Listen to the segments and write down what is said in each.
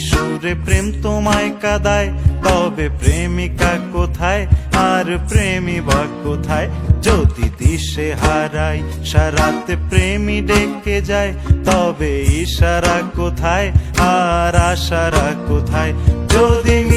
সুরে প্রেম তোমায় কাদায়, তবে প্রেমিকা কোথায়? আর প্রেমী বা কোথায়? যদি দিশে হারাই, সারাতে প্রেমী ডেকে যায়, তবে ইশারা কোথায়? আর আশারা কোথায়? যদি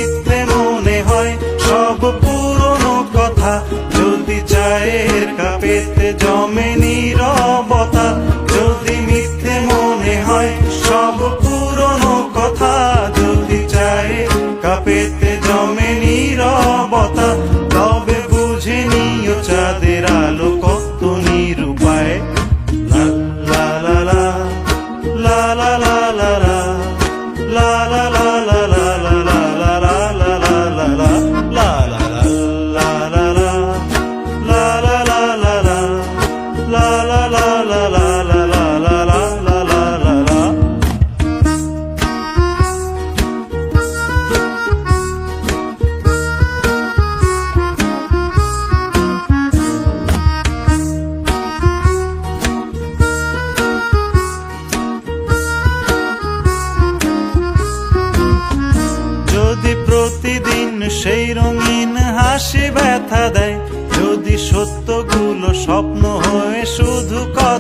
যদি প্রতিদিন সেই রঙিন হাসি ব্যথা দেয় যদি সত্যগুলো স্বপ্ন হয়ে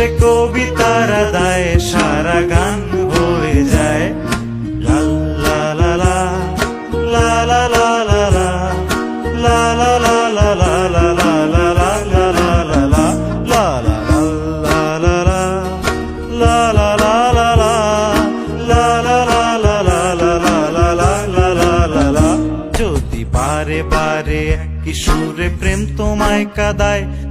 সে কবিতারা দায় সারা গান হয়ে যায় যদি বারে বারে একই সুরে প্রেম তোমায় কাদায়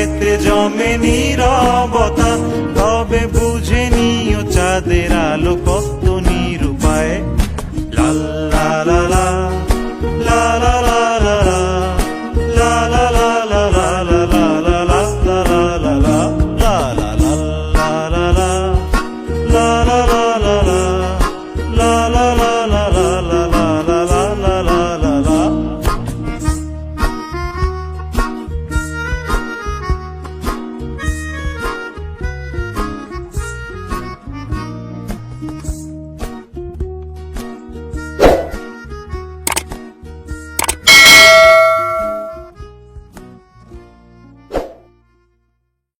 বুকেতে জমে নিরবতা তবে বুঝে নিও চাঁদের আলো কত